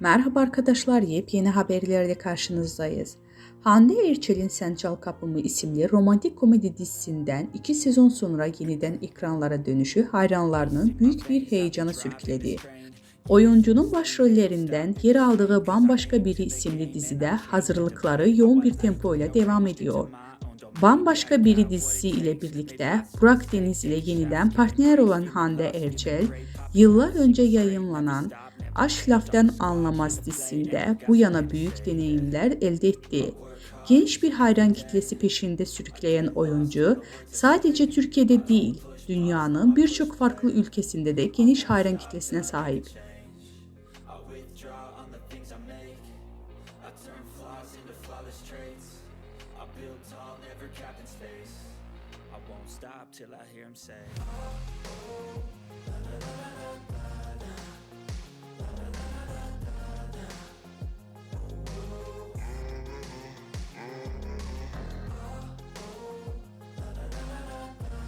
Merhaba arkadaşlar, yepyeni haberlerle karşınızdayız. Hande Erçel'in Sen Çal Kapımı isimli romantik komedi dizisinden iki sezon sonra yeniden ekranlara dönüşü hayranlarının büyük bir heyecana sürükledi. Oyuncunun başrollerinden yer aldığı Bambaşka Biri isimli dizide hazırlıkları yoğun bir tempo ile devam ediyor. Bambaşka Biri dizisi ile birlikte Burak Deniz ile yeniden partner olan Hande Erçel, yıllar önce yayınlanan Aşk Laftan Anlamaz dizisinde bu yana büyük deneyimler elde etti. Genç bir hayran kitlesi peşinde sürükleyen oyuncu sadece Türkiye'de değil, dünyanın birçok farklı ülkesinde de geniş hayran kitlesine sahip. till I hear him say.